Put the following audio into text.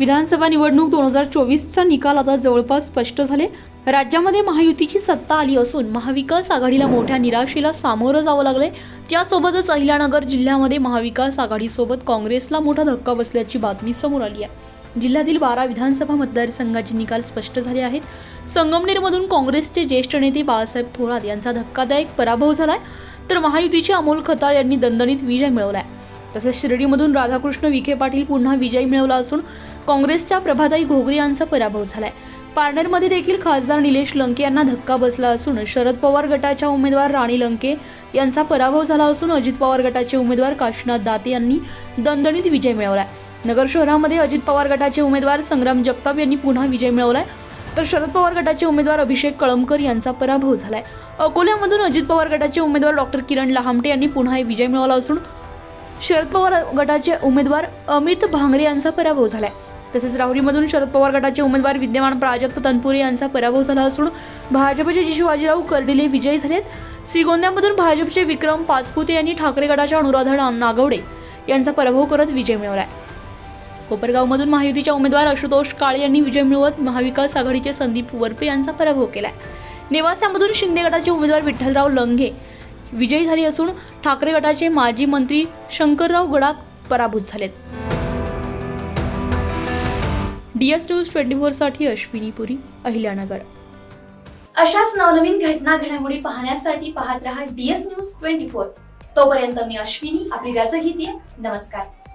विधानसभा निवडणूक दोन हजार चोवीसचा निकाल आता जवळपास स्पष्ट झाले. राज्यामध्ये महायुतीची सत्ता आली असून महाविकास आघाडीला मोठ्या निराशेला सामोरं जावं लागले त्यासोबतच अहिल्यानगर जिल्ह्यामध्ये महाविकास आघाडीसोबत काँग्रेसला मोठा धक्का बसल्याची बातमी समोर आली आहे. जिल्ह्यातील बारा विधानसभा मतदारसंघाचे निकाल स्पष्ट झाले आहेत. संगमनेरमधून काँग्रेसचे ज्येष्ठ नेते बाळासाहेब थोरात यांचा धक्कादायक पराभव झालाय. तर महायुतीचे अमोल खताळ यांनी दणदणीत विजय मिळवलाय. तसेच शिर्डीमधून राधाकृष्ण विखे पाटील पुन्हा विजय मिळवला असून काँग्रेसच्या प्रभाताई घोगरे यांचा पराभव झालाय. पारनेरमध्ये देखील खासदार निलेश लंके यांना धक्का बसला असून शरद पवार गटाच्या उमेदवार राणी लंके यांचा पराभव झाला असून अजित पवार गटाचे उमेदवार काशीनाथ दाते यांनी दणदणीत विजय मिळवलाय. नगर शहरामध्ये अजित पवार गटाचे उमेदवार संग्राम जगताप यांनी पुन्हा विजय मिळवलाय. तर शरद पवार गटाचे उमेदवार अभिषेक कळमकर यांचा पराभव झालाय. अकोल्यामधून अजित पवार गटाचे उमेदवार डॉक्टर किरण लहामटे यांनी पुन्हा विजय मिळवला असून शरद पवार गटाचे उमेदवार अमित भांगरे यांचा पराभव झालाय. तसेच राहुरीमधून शरद पवार गटाचे उमेदवार विद्यमान प्राजक्त तनपुरे यांचा पराभव झाला असून भाजपचे जी शिवाजीराव कर्डिले विजयी झालेत. श्रीगोंद्यामधून भाजपचे विक्रम पाचपुते यांनी ठाकरे गटाच्या अनुराधा नागवडे यांचा पराभव करत विजय मिळवलाय. कोपरगावमधून महायुतीच्या उमेदवार आशुतोष काळे यांनी विजय मिळवत महाविकास आघाडीचे संदीप वरपे यांचा पराभव केलाय. नेवासामधून शिंदे गटाचे उमेदवार विठ्ठलराव लंघे विजयी झाली असून ठाकरे गटाचे माजी मंत्री शंकरराव गडाख पराभूत झालेत. डीएस न्यूज ट्वेंटी फोरसाठी अश्विनी पुरी अहिल्यानगर. अशाच नवनवीन घटना घडामोडी पाहण्यासाठी पाहत रहा डीएस न्यूज ट्वेंटी फोर. तोपर्यंत मी अश्विनी आपली रजा घेते. नमस्कार.